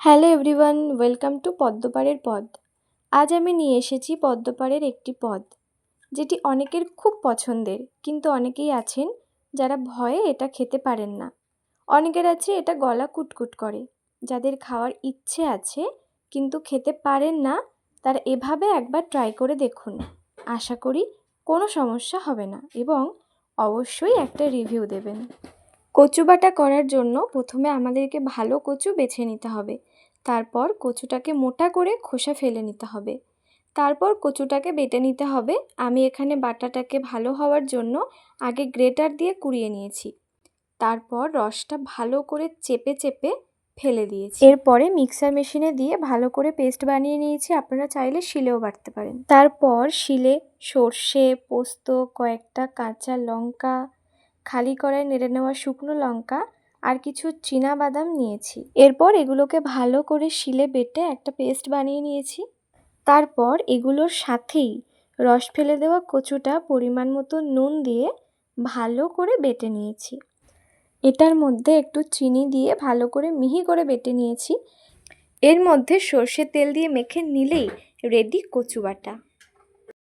Hello everyone, welcome to পদ্মপাড়ের পদ। আজ আমি নিয়ে এসেছি পদ্মপাড়ের একটি পদ, যেটি অনেকের খুব পছন্দের, কিন্তু অনেকেই আছেন যারা ভয়ে এটা খেতে পারেন না। অনেকের আছে এটা গলা কুটকুট করে, যাদের খাওয়ার ইচ্ছে আছে, কিন্তু খেতে পারেন না, তারা এভাবে একবার ট্রাই করে দেখুন। আশা করি কোনো সমস্যা হবে না, এবং অবশ্যই একটা রিভিউ দেবেন। কচু বাটা করার জন্য প্রথমে আমাদেরকে ভালো কচু বেছে নিতে হবে। তারপর কচুটাকে মোটা করে খোসা ফেলে নিতে হবে। তারপর কচুটাকে বেটে নিতে হবে। আমি এখানে বাটাটাকে ভালো হওয়ার জন্য আগে গ্রেটার দিয়ে কুড়িয়ে নিয়েছি। তারপর রসটা ভালো করে চেপে চেপে ফেলে দিয়েছি। এরপরে মিক্সার মেশিনে দিয়ে ভালো করে পেস্ট বানিয়ে নিয়েছি। আপনারা চাইলে শিলেও বাটতে পারেন। তারপর শিলে সর্ষে, পোস্ত, কয়েকটা কাঁচা লঙ্কা খালি কড়াই নেড়ে নেওয়া শুকনো লঙ্কা আর কিছু চীনা বাদাম নিয়েছি। এরপর এগুলোকে ভালো করে শিলে বেটে একটা পেস্ট বানিয়ে নিয়েছি। তারপর এগুলোর সাথেই রস ফেলে দেওয়া কচুটা পরিমাণ মতো নুন দিয়ে ভালো করে বেটে নিয়েছি। এটার মধ্যে একটু চিনি দিয়ে ভালো করে মিহি করে বেটে নিয়েছি। এর মধ্যে সর্ষের তেল দিয়ে মেখে নিলেই রেডি কচু বাটা